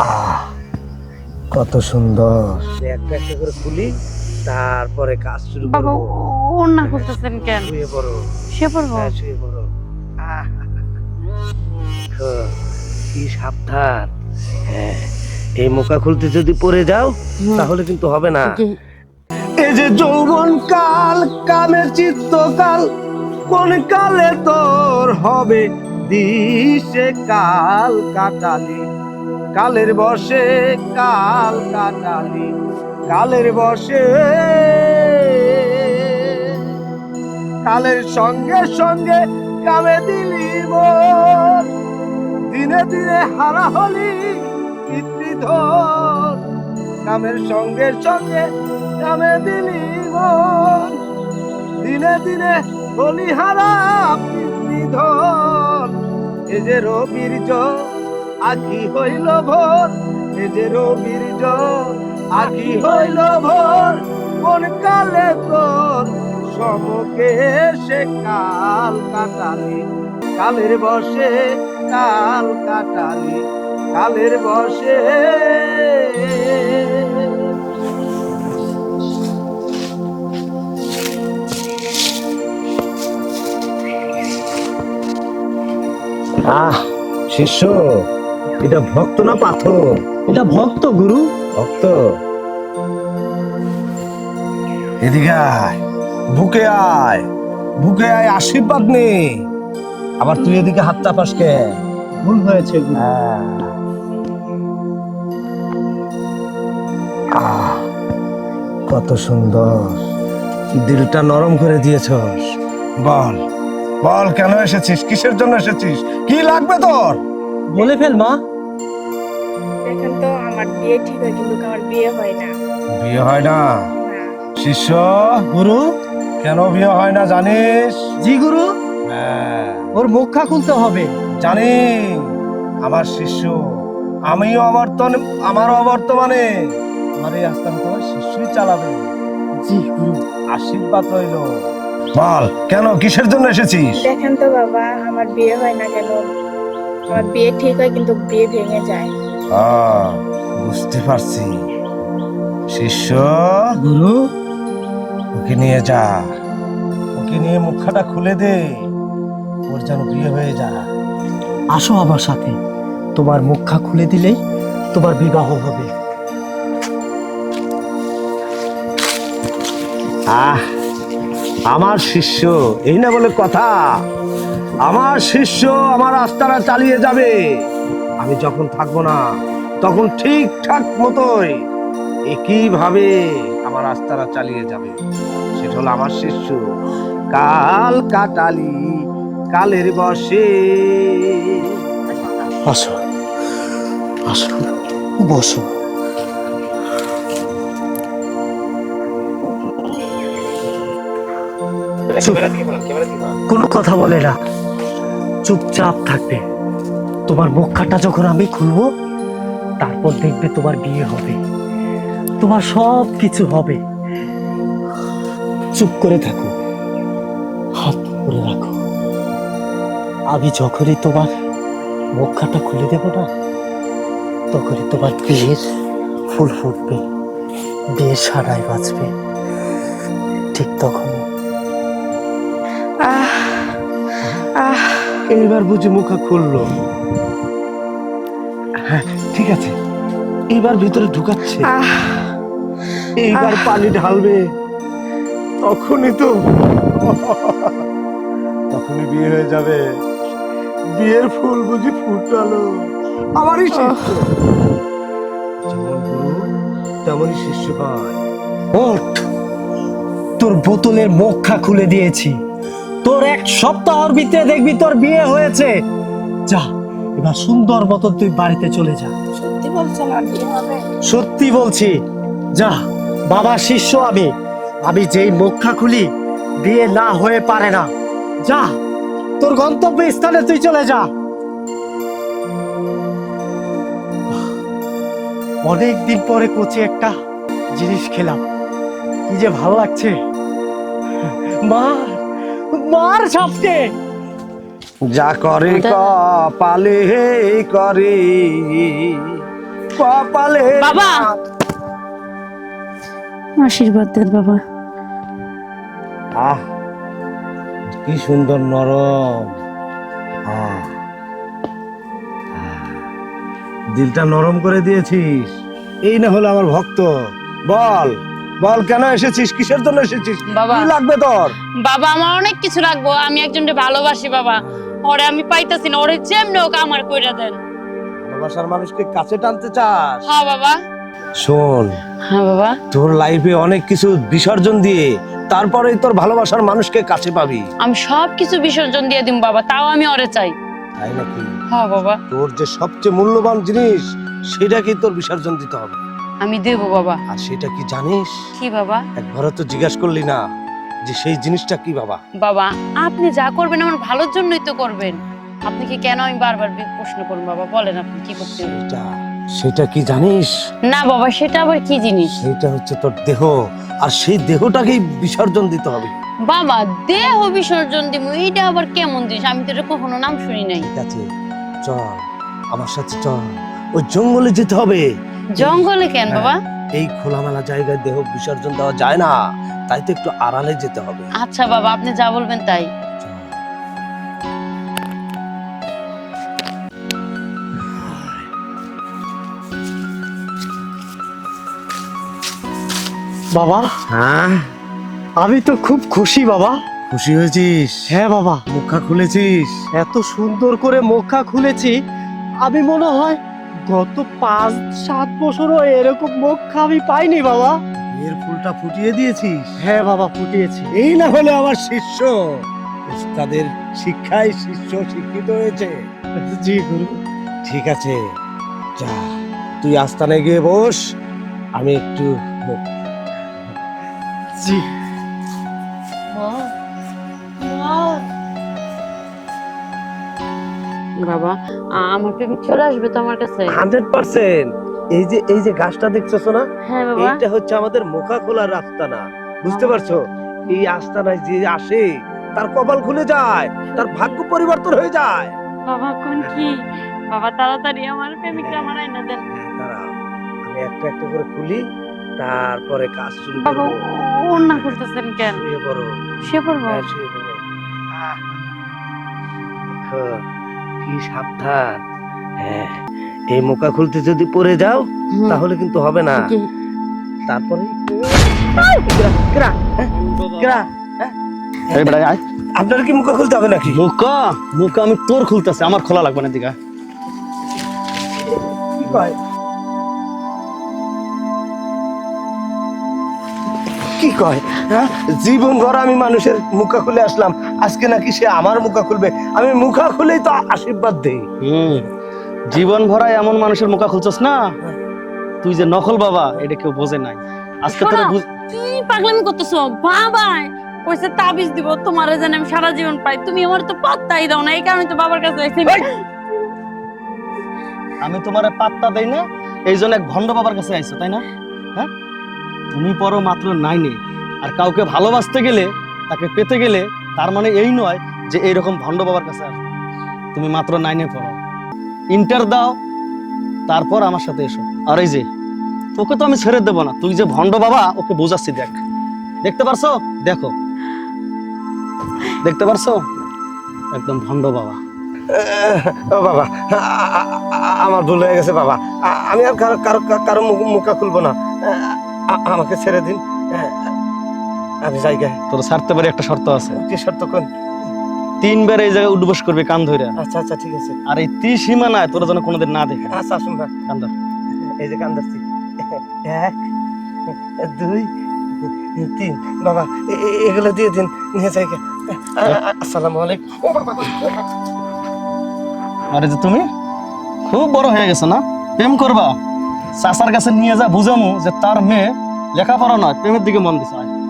আহ কত সুন্দর। একটা একটা করে খুলি তারপরে কাজ শুরু বাবা করব। করতেছেন কেন? শুয়ে পড়ো। পড়ব? হ্যাঁ শুয়ে পড়ো। কি সাবধান। হ্যাঁ এই মোকা খুলতে যদি পড়ে যাও তাহলে কিন্তু হবে না। এই যে যৌবন কাল কামের চিত্তকাল কোন কালে তোর হবে দিশে কাল কাটালি। কালের বসে কাল কাটালি, কালের বসে। কালের সঙ্গে সঙ্গে কামে দিলি দিনে দিনে হারা হলি পিতৃধন কামের সঙ্গে সঙ্গে কামে দিলি দিনে দিনে দিনে বলিহারা পিতৃধন এ যে রবির আখি হইল ভোর এ যে রবির আখি হইল ভোর। কোন কালে তোর সমকে সে কাল কাটালি, কালের বসে কাল কাটালি, কালের বসে। আহ, শিষ্য। এটা ভক্ত না পাথর? এটা ভক্ত গুরু। ভক্ত? এদিকে আয় বুকে আয় বুকে আয় আশীর্বাদ নে। আবার তুই এদিকে হাত চাপাস কে? ভুল হয়েছে আহ কত সুন্দর। দিলটা নরম করে দিয়েছস বল বল কেন এসেছিস? কিসের জন্য এসেছিস? কি লাগবে তোর? বলে ফেল মা। বিয়ে ঠিক হয় কিন্তু আমার বিয়ে হয় না। বিয়ে হয় না? না শিষ্য গুরু কেন বিয়ে হয় না জানিস? জি গুরু। হ্যাঁ। ওর মুখা খুলতে হবে। জানি আমার শিষ্য আমিও অবর্তন আমার অবর্তমানে। আমার এই আস্থান তোমার শিষ্যই চালাবে। জি গুরু। আশীর্বাদ রইল। বল কেন? কিসের জন্য এসেছিস? দেখেন তো বাবা আমার বিয়ে হয় না কেন? আমার বিয়ে ঠিক হয় কিন্তু বিয়ে ভেঙে যায়। আহ, বুঝতে পারছি। শিষ্য গুরু। ওকে নিয়ে যা। ওকে নিয়ে মুখাটা খুলে দে। ওর যেন বিয়ে হয়ে যা আসো আমার সাথে। তোমার মুখা খুলে দিলেই তোমার বিবাহ হবে। আহ আমার শিষ্য এই না বলে কথা। আমার শিষ্য আমার আস্তারা চালিয়ে যাবে। আমি যখন থাকব না তখন ঠিকঠাক মতোই একইভাবে আমার আস্তারা চালিয়ে যাবে। সেটা হলো আমার শিষ্য। কাল কাটালি, কালের বসে। আসো আসো বসো। কোনো কথা বলে না। চুপচাপ থাকবে। তোমার মুখখাটা যখন আমি খুলবো তারপর দেখবে তোমার বিয়ে হবে। তোমার সব কিছু হবে। চুপ করে থাকো। হাত করে রাখো। আমি যখনই তোমার মুখখাটা খুলে দেব না তখনই তোমার বিয়ের ফুল ফুটবে বিয়ের সারাই বাঁচবে। ঠিক তখন। আহ আহ। এইবার বুঝি মুখা খুললো। হ্যাঁ ঠিক আছে এইবার ভিতরে ঢুকাচ্ছে। এইবার পানি ঢালবে। তখনই তো। তখনই বিয়ে হয়ে যাবে। বিয়ের ফুল বুঝি ফুটালো। আমারই যেমন গুরু তেমনই শিষ্য হয়। ওঠ। তোর বোতলের মুখা খুলে দিয়েছি। তোর এক সপ্তাহর ভিতরে দেখবি তোর বিয়ে হয়েছে। যা। এবার সুন্দর মতো তুই বাড়িতে চলে যা। সত্যি বলছেন আমার হবে? সত্যি বলছি। যা বাবা শিষ্য আমি। আমি যেই মুখা খুলি বিয়ে না হয়ে পারে না। যা তোর গন্তব্য স্থানে তুই চলে যা। অনেক দিন পরে কোচে একটা জিনিস খেলাম। কি যে ভালো লাগছে। মার মার সাপকে! যা করে কপালে করে। কপালে বাবা! আশীর্বাদ দেন বাবা। আহ কি সুন্দর নরম। দিলটা নরম করে দিয়েছিস। এই না হলো আমার ভক্ত। বল বল কেন এসেছিস? কিসের জন্য এসেছিস? বাবা। কি লাগবে তোর? বাবা আমার অনেক কিছু রাখব আমি একজনকে ভালোবাসি বাবা। ওরে আমি পাইতাছি না ওরে যেমনি হোক আমার কইরা দেন। ভালোবাসার মানুষকে কাছে টানতে চাস? হ্যাঁ বাবা। শোন হ্যাঁ বাবা। তোর লাইফে অনেক কিছু বিসর্জন দিয়ে তারপরেই তোর ভালোবাসার মানুষকে কাছে পাবি। আমি সব কিছু বিসর্জন দিয়ে দিম বাবা তাও আমি ওরে চাই। তাই নাকি? হ্যাঁ বাবা। তোর যে সবচেয়ে মূল্যবান জিনিস সেটাকে তোর বিসর্জন দিতে হবে। আমি দেবো বাবা। আর সেটা কি জানিস? কি বাবা? একবারও তো জিজ্ঞাসা করলি না। যে সেই জিনিসটা কি বাবা? বাবা আপনি যা করবেন আমার ভালোর জন্যই তো করবেন। আপনি কি কেন আমি বারবার প্রশ্ন করুন বাবা? বলেন আপনি কি করতে হবে? সেটা সেটা কি জানিস? না বাবা সেটা আবার কি জিনিস? সেটা হচ্ছে তোর দেহ। আর সেই দেহটাকেই বিসর্জন দিতে হবে। বাবা দেহ বিসর্জন দিব এইটা আবার কেমন জিনিস? আমি তো এটা কখনো নাম শুনি নাই। ঠিক আছে চল আমার সাথে চল। ওই জঙ্গলে যেতে হবে। জঙ্গলে কেন হ্যাঁ। বাবা? এই খোলামেলা জায়গায় দেহ বিসর্জন দেওয়া যায় না। তাই তো একটু আড়ালে যেতে হবে। আচ্ছা বাবা আপনি যা বলবেন তাই। বাবা হ্যাঁ? আমি তো খুব খুশি বাবা। খুশি হয়েছিস? হ্যাঁ বাবা। মুখা খুলেছিস? এত সুন্দর করে মুখা খুলেছি আমি মনে হয় গত পাঁচ সাত বছরও এরকম মুখা আমি পাইনি বাবা। এর ফুলটা ফুটিয়ে দিয়েছিস? হ্যাঁ বাবা ফুটিয়েছি। এই না হলে আমার শিষ্য। উস্তাদের শিক্ষায় শিষ্য শিক্ষিত হয়েছে। জি গুরু। ঠিক আছে। যা তুই আস্তানে গিয়ে বস। আমি একটু জি। বাবা আমার প্রেমিক চলে আসবে তো আমার কাছে। Hundred percent. এই যে এই যে গাছটা দেখছ না হ্যাঁ বাবা। এইটা হচ্ছে আমাদের মুখা খোলার আস্তানা বুঝতে পারছ? এই আস্তানায় যে আসে তার কপাল খুলে যায় তার ভাগ্য পরিবর্তন হয়ে যায়। বাবা কোন কি? বাবা তাড়াতাড়ি আমার প্রেমিকটা আমার আইনা দেন। হ্যাঁ, আমি একটা একটা করে খুলি তারপরে কাজ শুরু বাবা করব। ওর না করতেছেন কেন? শুয়ে পড়ো। সে পড়ব? হ্যাঁ, শুয়ে পড়ো। আহ, দেখো, কি সাবধান? হ্যাঁ এই মোকা খুলতে যদি পড়ে যাও তাহলে কিন্তু হবে না। তারপরে? হ্যাঁ, হ্যাঁ? আপনার কি মুখা খুলতে হবে নাকি? মুখা মুখা আমি তোর খুলতেছে আমার খোলা লাগবে না দিঘা কি কয়? কি কয় হ্যাঁ? জীবন ভর আমি মানুষের মুখা খুলে আসলাম আজকে নাকি সে আমার মুখা খুলবে। আমি মুখা খুলেই তো আশীর্বাদ দেই। হুম জীবন ভরা এমন মানুষের মুখা খুলছস না? তুই যে নকল বাবা এটা কেউ বোঝে নাই। আজকে তোর শোনো, কি পাগলামি করতেছো বাবা কইছে তাবিজ দিব তোমার যেন আমি সারা জীবন পাই। তুমি আমার তো পাত্তাই দাও না এই কারণে তো বাবার কাছে আইছি। আমি তোমারে পাত্তা দেই না এই জন্য এক ভণ্ড বাবার কাছে আইছো তাই না? হ্যাঁ? তুমি পড়ো মাত্র নাইনে আর কাউকে ভালোবাসতে গেলে, তাকে পেতে গেলে, তার মানে এই নয় যে এইরকম ভণ্ড বাবার কাছে তুমি মাত্র নাইনে পড়ো। ইন্টার দাও, তারপর আমার সাথে এসো। আর এই যে, তোকে তো আমি ছেড়ে দেবো না। তুই যে ভণ্ড বাবা, ওকে বোঝাচ্ছি, দেখ। দেখতে পারছ? দেখো। দেখতে পারছ? একদম ভণ্ড বাবা। ও বাবা আমার ভুল হয়ে গেছে বাবা। আমি আর কারও কারও কারও মুখ- খুলবো না। আমাকে ছেড়ে দিন। আমি জায়গায় তোর ছাড়তে পারি একটা শর্ত আছে। কি শর্ত কোন? তিনবার এই জায়গায় উঠবস করবে কান ধরে আচ্ছা আচ্ছা ঠিক আছে। আর এই ত্রি সীমানায় তোরা যেন কোনোদিন না দেখে। আচ্ছা আসুন না কান ধর। এই যে কান ধরছি। এক দুই তিন। বাবা এগুলো দিয়ে দিন নিয়ে জায়গা আসসালামু আলাইকুম। ও বাবা। আর যে তুমি? খুব বড় হয়ে গেছো না? প্রেম করবা? চাচার কাছে নিয়ে যা বুঝামু যে তার মেয়ে লেখাপড়া নয় প্রেমের দিকে মন দিছে আয়।